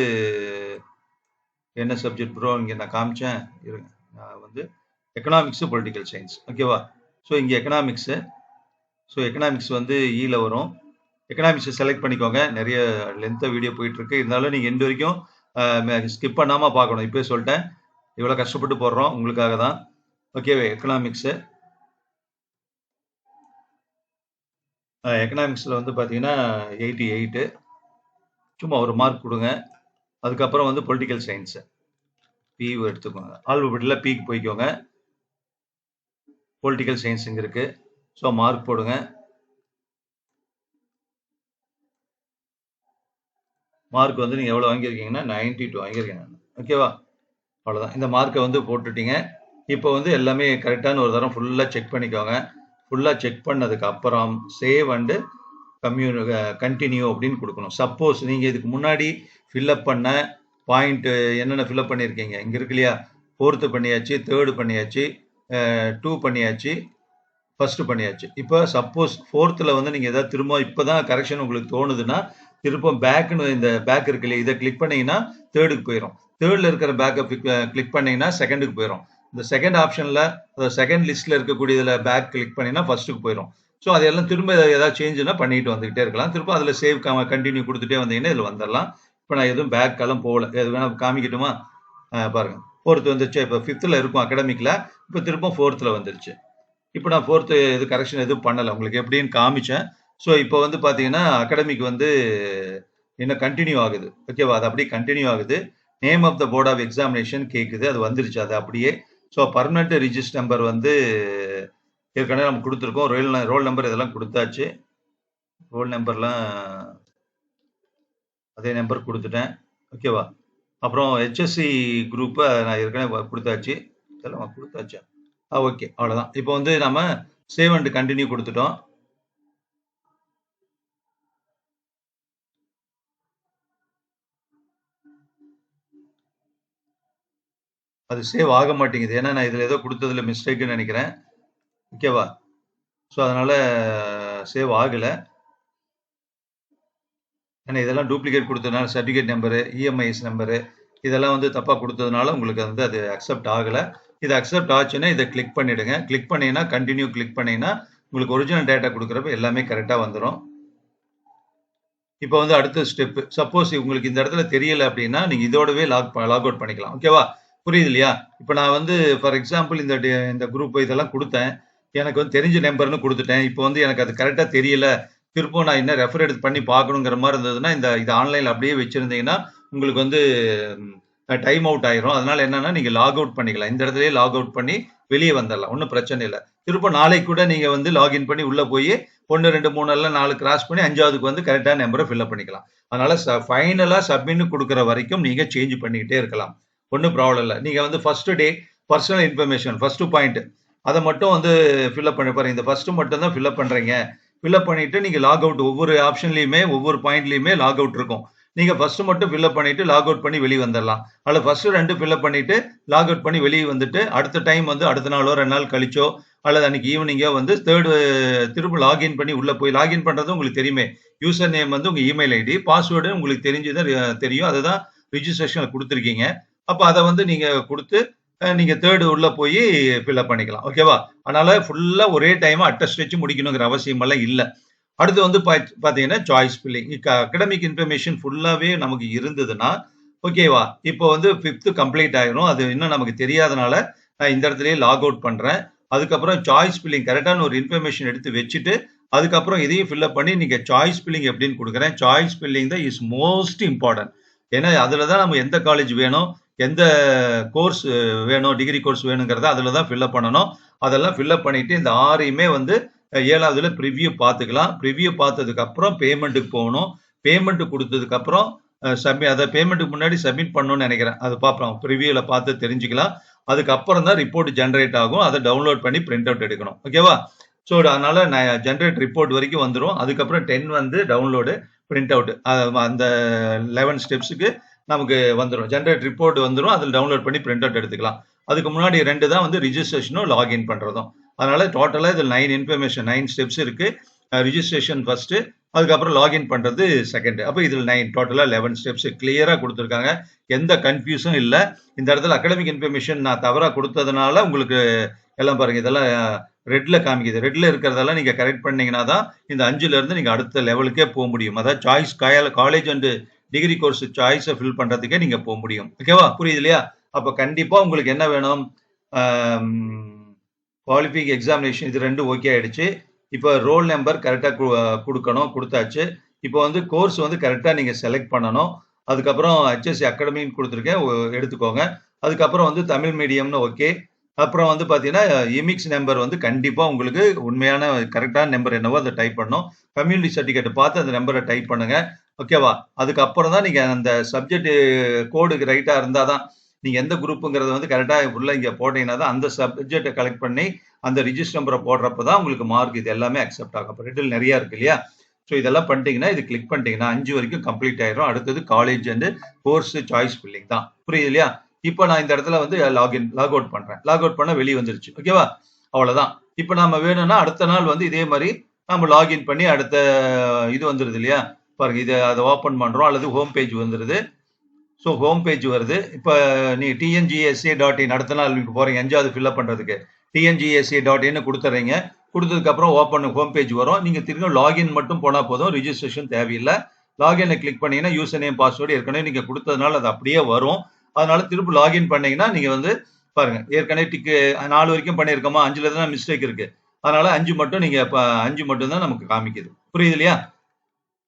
என்ன சப்ஜெக்ட் ப்ரோ இங்கே நான் காமிச்சேன். இருங்க. நான் வந்து எக்கனாமிக்ஸு பொலிட்டிக்கல் சயின்ஸ் ஓகேவா ஸோ இங்கே எக்கனாமிக்ஸு ஸோ எக்கனாமிக்ஸ் வந்து e ஈல வரும். எக்கனாமிக்ஸை செலக்ட் பண்ணிக்கோங்க. நிறைய லென்த்தாக வீடியோ போயிட்டுருக்கு. இருந்தாலும் நீங்கள் எண்டு வரைக்கும் ஸ்கிப் பண்ணாமல் பார்க்கணும். இப்போயே சொல்லிட்டேன். இவ்வளோ கஷ்டப்பட்டு போடுறோம். உங்களுக்காக தான். ஓகேவே எக்கனாமிக்ஸு எக்கனாமிக்ஸில் வந்து பார்த்தீங்கன்னா எயிட்டி எயிட்டு சும்மா ஒரு மார்க் கொடுங்க. அதுக்கப்புறம் வந்து பொலிட்டிக்கல் சயின்ஸு பி எடுத்துக்கோங்க. ஆல்பபெட்டில் பிக்கு போய்க்கோங்க. பொலிட்டிக்கல் சயின்ஸ் இங்கே இருக்குது ஸோ மார்க் போடுங்க. மார்க் வந்து நீங்கள் எவ்வளோ வாங்கியிருக்கீங்கன்னா நைன்டி டூ வாங்கியிருக்கேன் நான். ஓகேவா அவ்வளோதான் இந்த மார்க்கை வந்து போட்டுட்டீங்க. இப்போ வந்து எல்லாமே கரெக்டான ஒரு தரம் ஃபுல்லாக செக் பண்ணிக்கோங்க. ஃபுல்லாக செக் பண்ணதுக்கு அப்புறம் சேவ் அண்டு கம்யூ கண்டினியூ uh, அப்படின்னு கொடுக்கணும். சப்போஸ் நீங்கள் இதுக்கு முன்னாடி ஃபில்அப் பண்ண பாயிண்ட்டு uh, என்னென்ன ஃபில்அப் பண்ணியிருக்கீங்க? இங்கே இருக்கு இல்லையா? ஃபோர்த்து பண்ணியாச்சு தேர்டு பண்ணியாச்சு uh, டூ பண்ணியாச்சு ஃபஸ்ட்டு பண்ணியாச்சு. இப்போ சப்போஸ் ஃபோர்த்தில் வந்து நீங்கள் எதாவது திரும்ப இப்போ தான் கரெக்ஷன் உங்களுக்கு தோணுதுன்னா திரும்ப பேக்குன்னு இந்த பேக் இருக்கு இல்லையா? இதை கிளிக் பண்ணீங்கன்னா தேர்டுக்கு போயிடும் தேர்டில் இருக்கிற பேக்கை கிளிக் பண்ணிங்கன்னா செகண்டுக்கு போயிடும் இந்த செகண்ட் ஆப்ஷனில் செகண்ட் லிஸ்ட்டில் இருக்கக்கூடிய இதில் பேக் கிளிக் பண்ணிங்கன்னா ஃபர்ஸ்ட்டுக்கு போயிடும் ஸோ அதெல்லாம் திரும்ப ஏதாவது சேஞ்சுனா பண்ணிட்டு வந்துகிட்டே இருக்கலாம். திரும்ப அதில் சேவ் கண்டினியூ கொடுத்துட்டே வந்தீங்கன்னா இதில் வந்துடலாம் இப்போ நான் எதுவும் பேக்கெல்லாம் போகல எது வேணால் காமிக்கட்டுமா? பாருங்க. ஃபோர்த்து வந்துருச்சு? இப்போ ஃபிஃப்த்தில் இருக்கும் அகடமிக்கில் இப்போ திரும்ப ஃபோர்த்தில் வந்துருச்சு. இப்போ நான் ஃபோர்த்து இது கரெக்ஷன் எதுவும் பண்ணலை. உங்களுக்கு எப்படின்னு காமிச்சேன். ஸோ இப்போ வந்து பார்த்தீங்கன்னா அகடமிக் வந்து என்ன கண்டினியூ ஆகுது. ஓகேவா அது அப்படியே கண்டினியூ ஆகுது. Name of the board of examination கேட்குது அது வந்துருச்சு. அது அப்படியே. ஸோ பர்மனெண்ட் ரிஜிஸ்டர் நம்பர் வந்து ஏற்கனவே நம்ம கொடுத்துருக்கோம். ரோல் ரோல் நம்பர் இதெல்லாம் கொடுத்தாச்சு. ரோல் நம்பர்லாம் அதே நம்பர் கொடுத்துட்டேன். ஓகேவா அப்புறம் ஹெச்எஸ்சி குரூப்பை நான் ஏற்கனவே கொடுத்தாச்சு. இதெல்லாம் கொடுத்தாச்சு. ஆ ஓகே அவ்வளோதான் இப்போ வந்து நம்ம சேவ் அண்ட் கண்டினியூ கொடுத்துட்டோம். அது சேவ் ஆக மாட்டேங்குது. ஏன்னா நான் இதில் ஏதோ கொடுத்ததுல மிஸ்டேக்குன்னு நினைக்கிறேன். ஓகேவா? ஸோ அதனால் சேவ் ஆகலை. ஏன்னா இதெல்லாம் டூப்ளிகேட் கொடுத்ததுனால சர்டிஃபிகேட் நம்பரு இஎம்ஐஎஸ் நம்பரு இதெல்லாம் வந்து தப்பாக கொடுத்ததுனால உங்களுக்கு வந்து அது அக்செப்ட் ஆகலை. இது அக்செப்ட் ஆச்சுன்னா இதை கிளிக் பண்ணிவிடுங்க கிளிக் பண்ணிங்கன்னா கண்டினியூ கிளிக் பண்ணிங்கன்னா உங்களுக்கு ஒரிஜினல் டேட்டா கொடுக்குறப்ப எல்லாமே கரெக்டாக வந்துடும் இப்போ வந்து அடுத்த ஸ்டெப்பு சப்போஸ் உங்களுக்கு இந்த இடத்துல தெரியல அப்படின்னா நீங்கள் இதோடவே லாக் லாக் அவுட் பண்ணிக்கலாம். ஓகேவா? புரியுது இல்லையா? இப்போ நான் வந்து ஃபார் எக்ஸாம்பிள் இந்த இந்த குரூப் இதெல்லாம் கொடுத்தேன். எனக்கு வந்து தெரிஞ்ச நம்பர்னு கொடுத்துட்டேன். இப்போ வந்து எனக்கு அது கரெக்டாக தெரியல. திருப்பவும் நான் என்ன ரெஃபர் எடுத்து பண்ணி பார்க்கணுங்கிற மாதிரி இருந்ததுன்னா இந்த இது ஆன்லைனில் அப்படியே வச்சுருந்தீங்கன்னா உங்களுக்கு வந்து டைம் அவுட் ஆயிரும். அதனால என்னன்னா நீங்கள் லாக் அவுட் பண்ணிக்கலாம். இந்த இடத்துலயே லாக் அவுட் பண்ணி வெளியே வந்துடலாம். ஒன்றும் பிரச்சனை இல்லை. திரும்ப நாளைக்கு கூட நீங்கள் வந்து லாகின் பண்ணி உள்ளே போய் ஒன்று ரெண்டு மூணு எல்லாம் நாலு கிராஸ் பண்ணி அஞ்சாவதுக்கு வந்து கரெக்டான நம்பரை ஃபில்அப் பண்ணிக்கலாம். அதனால ஃபைனலாக சப்மிட் கொடுக்குற வரைக்கும் நீங்கள் சேஞ்ச் பண்ணிக்கிட்டே இருக்கலாம். ஒன்றும் ப்ராப்ளம் இல்லை. நீங்கள் வந்து first day personal information first point அதை மட்டும் வந்து ஃபில்அப் பண்ணி பாருங்க. இந்த ஃபர்ஸ்ட் மட்டும் தான் ஃபில்அப் பண்ணுறீங்க ஃபில்அப் பண்ணிட்டு நீங்கள் லாக் அவுட் ஒவ்வொரு ஆப்ஷன்லையுமே ஒவ்வொரு பாயிண்ட்லையுமே லாக் அவுட் இருக்கும். நீங்கள் ஃபர்ஸ்ட் மட்டும் ஃபில்அப் பண்ணிட்டு லாக் அவுட் பண்ணி வெளியே வந்துடலாம். அதில் ஃபர்ஸ்ட் ரெண்டு ஃபில்அப் பண்ணிட்டு லாக் அவுட் பண்ணி வெளியே வந்துட்டு அடுத்த டைம் வந்து அடுத்த நாளோ ரெண்டு நாள் கழிச்சோ அல்லது அன்னைக்கு ஈவினிங்கோ வந்து தேர்டு திரும்ப லாகின் பண்ணி உள்ளே போய் லாகின் பண்ணுறது உங்களுக்கு தெரியுமே. யூசர் நேம் வந்து உங்கள் இமெயில் ஐடி பாஸ்வேர்டு உங்களுக்கு தெரிஞ்சுதான் தெரியும். அதை தான் ரிஜிஸ்ட்ரேஷனில் கொடுத்துருக்கீங்க. அப்போ அதை வந்து நீங்கள் கொடுத்து நீங்கள் தேர்டு உள்ளே போய் ஃபில்அப் பண்ணிக்கலாம். ஓகேவா அதனால் ஃபுல்லாக ஒரே டைமாக அட்டஸ்ட் வச்சு முடிக்கணுங்கிற அவசியமெல்லாம் இல்லை. அடுத்து வந்து பார்த்தீங்கன்னா சாய்ஸ் ஃபில்லிங் அகடமிக் இன்ஃபர்மேஷன் ஃபுல்லாகவே நமக்கு இருந்ததுன்னா ஓகேவா இப்போ வந்து ஃபிஃப்த்து கம்ப்ளீட் ஆகிரும் அது இன்னும் நமக்கு தெரியாதனால நான் இந்த இடத்துலயே லாக் அவுட் பண்ணுறேன் அதுக்கப்புறம் சாய்ஸ் ஃபில்லிங் கரெக்டான ஒரு இன்ஃபர்மேஷன் எடுத்து வச்சுட்டு அதுக்கப்புறம் இதையும் ஃபில்அப் பண்ணி நீங்கள் சாய்ஸ் ஃபில்லிங் எப்படின்னு கொடுக்குறேன். சாய்ஸ் ஃபில்லிங் தான் இஸ் மோஸ்ட் இம்பார்ட்டன்ட் ஏன்னா அதில் தான் நம்ம எந்த காலேஜ் வேணும்? எந்த கோர்ஸ் வேணும் டிகிரி கோர்ஸ் வேணுங்கிறத அதில் தான் ஃபில்அப் பண்ணணும். அதெல்லாம் ஃபில்லப் பண்ணிட்டு இந்த ஆறையுமே வந்து ஏழாவதுல ப்ரிவ்யூ பார்த்துக்கலாம். ப்ரிவ்யூ பார்த்ததுக்கப்புறம் பேமெண்ட்டுக்கு போகணும். பேமெண்ட் கொடுத்ததுக்கப்புறம் சப்மி அதை பேமெண்ட்டுக்கு முன்னாடி சப்மிட் பண்ணணும்னு நினைக்கிறேன். அது பார்ப்போம். ப்ரிவியூவில் பார்த்து தெரிஞ்சுக்கலாம். அதுக்கப்புறம் தான் ரிப்போர்ட் ஜென்ரேட் ஆகும். அதை டவுன்லோட் பண்ணி பிரிண்ட் அவுட் எடுக்கணும். ஓகேவா ஸோ அதனால் நான் ஜென்ரேட் ரிப்போர்ட் வரைக்கும் வந்துடும் அதுக்கப்புறம் டென் வந்து டவுன்லோடு பிரிண்ட் அவுட் அந்த லெவன் ஸ்டெப்ஸுக்கு நமக்கு வந்துடும் ஜென்ரேட் ரிப்போர்ட் வந்துடும் அதில் டவுன்லோட் பண்ணி பிரிண்ட் அவுட் எடுத்துக்கலாம். அதுக்கு முன்னாடி ரெண்டு தான் வந்து ரிஜிஸ்ட்ரேஷனும் லாகின் பண்ணுறதும் அதனால டோட்டலாக இதில் நைன் இன்ஃபர்மேஷன் நைன் ஸ்டெப்ஸ் இருக்கு. ரிஜிஸ்ட்ரேஷன் ஃபர்ஸ்ட் அதுக்கப்புறம் லாகின் பண்ணுறது செகண்ட் அப்போ இதில் நைன் டோட்டலாக லெவன் ஸ்டெப்ஸ் கிளியராக கொடுத்துருக்காங்க. எந்த கன்ஃபியூஸும் இல்லை. இந்த இடத்துல அகடமிக் இன்ஃபர்மேஷன் நான் தவறாக கொடுத்ததுனால உங்களுக்கு எல்லாம் பாருங்கள் இதெல்லாம் ரெட்ல காமிக்குது. ரெட்ல இருக்கிறதெல்லாம் நீங்க கரெக்ட் பண்ணீங்கன்னா தான் இந்த அஞ்சுல இருந்து நீங்க அடுத்த லெவலுக்கே போக முடியும். அதாவது choice college and degree course சாய்ஸை fill பண்றதுக்கே நீங்க போக முடியும். ஓகேவா புரியுது இல்லையா? அப்போ கண்டிப்பா உங்களுக்கு என்ன வேணும்? குவாலிஃபிக் எக்ஸாமினேஷன் இது ரெண்டும் ஓகே ஆயிடுச்சு. இப்போ ரோல் நம்பர் கரெக்டாக கொடுக்கணும் கொடுத்தாச்சு. இப்போ வந்து கோர்ஸ் வந்து கரெக்டாக நீங்கள் செலக்ட் பண்ணணும். அதுக்கப்புறம் ஹெச்எஸ்சி அகாடமின்னு கொடுத்துருக்கேன். எடுத்துக்கோங்க. அதுக்கப்புறம் வந்து தமிழ் மீடியம்னு ஓகே அப்புறம் வந்து பார்த்தீங்கன்னா இமிக்ஸ் நம்பர் வந்து கண்டிப்பாக உங்களுக்கு உண்மையான கரெக்டான நம்பர் என்னவோ அதை டைப் பண்ணணும். கம்யூனிட்டி சர்டிஃபிகேட் பார்த்து அந்த நம்பரை டைப் பண்ணுங்கள் ஓகேவா? அதுக்கப்புறம் தான் நீங்கள் அந்த சப்ஜெக்ட் கோடுக்கு ரைட்டாக இருந்தால் தான் நீங்கள் எந்த குரூப்புங்கிறத வந்து கரெக்டாக உள்ளே இங்கே போட்டீங்கன்னா தான் அந்த சப்ஜெக்டை கலெக்ட் பண்ணி அந்த ரிஜிஸ்டர் நம்பரை போடுறப்ப தான் உங்களுக்கு மார்க் இது எல்லாமே அக்செப்ட் ஆகும். அப்போ ரிட்டில் நிறையா இருக்கு இல்லையா? ஸோ இதெல்லாம் பண்ணிட்டீங்கன்னா இது கிளிக் பண்ணிட்டீங்கன்னா அஞ்சு வரைக்கும் கம்ப்ளீட் ஆயிரும். அடுத்தது college and course choice filling தான். புரியுது இல்லையா? இப்போ நான் இந்த இடத்துல வந்து லாகின் லாக் அவுட் பண்ணுறேன் லாக் அவுட் பண்ண வெளியே வந்துருச்சு. ஓகேவா? அவ்வளோதான் இப்போ நம்ம வேணும்னா அடுத்த நாள் வந்து இதே மாதிரி நம்ம லாகின் பண்ணி அடுத்த இது வந்துருது இல்லையா? பாருங்க இதை அதை ஓப்பன் பண்ணுறோம் அல்லது ஹோம் பேஜ் வந்துடுது ஸோ ஹோம் பேஜ் வருது. இப்போ நீ டிஎன்ஜிஎஸ்சி டாட் இன் அடுத்த நாள் நீங்கள் போகிறீங்க அஞ்சாவது ஃபில்அப் பண்ணுறதுக்கு டிஎன்ஜிஎஸ்சி டாட் இன்னு கொடுத்துறீங்க. கொடுத்ததுக்கப்புறம் ஓப்பன் ஹோம் பேஜ் வரும். நீங்கள் திரும்ப லாகின் மட்டும் போனால் போதும் ரிஜிஸ்ட்ரேஷன் தேவையில்லை. லாகினை கிளிக் பண்ணீங்கன்னா யூசர் நேம் பாஸ்வேர்டு ஏற்கனவே நீங்கள் கொடுத்ததுனால அது அப்படியே வரும். அதனால திரும்ப லாகின் பண்ணீங்கன்னா நீங்கள் வந்து பாருங்க ஏற்கனவே டிக்கு நாலு வரைக்கும் பண்ணியிருக்கோமா? அஞ்சுல தான் மிஸ்டேக் இருக்கு. அதனால அஞ்சு மட்டும் நீங்கள் இப்போ அஞ்சு மட்டும் தான் நமக்கு காமிக்குது. புரியுது இல்லையா?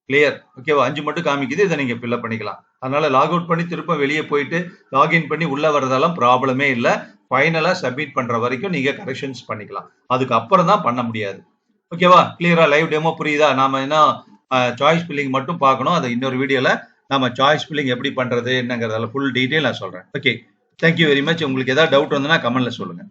கிளியர் ஓகேவா அஞ்சு மட்டும் காமிக்குது இதை நீங்க ஃபில்அப் பண்ணிக்கலாம். அதனால லாக் அவுட் பண்ணி திரும்ப வெளியே போயிட்டு லாகின் பண்ணி உள்ள வர்றதெல்லாம் ப்ராப்ளமே இல்லை. ஃபைனலா சப்மிட் பண்ற வரைக்கும் நீங்க கரெக்ஷன்ஸ் பண்ணிக்கலாம். அதுக்கு அப்புறம் தான் பண்ண முடியாது. ஓகேவா கிளியரா லைவ் டெமோ புரியுதா? நாம என்ன சாய்ஸ் பில்லிங் மட்டும் பார்க்கணும். அதை இன்னொரு வீடியோல நம்ம சாய்ஸ் ஃபில்லிங் எப்படி பண்றது என்னங்கிறதால ஃபுல் டீட்டெயில் நான் சொல்றேன். ஓகே தேங்க்யூ வெரி மச் உங்களுக்கு ஏதாவது டவுட் வந்ததுன்னா கமெண்ட்ல சொல்லுங்க.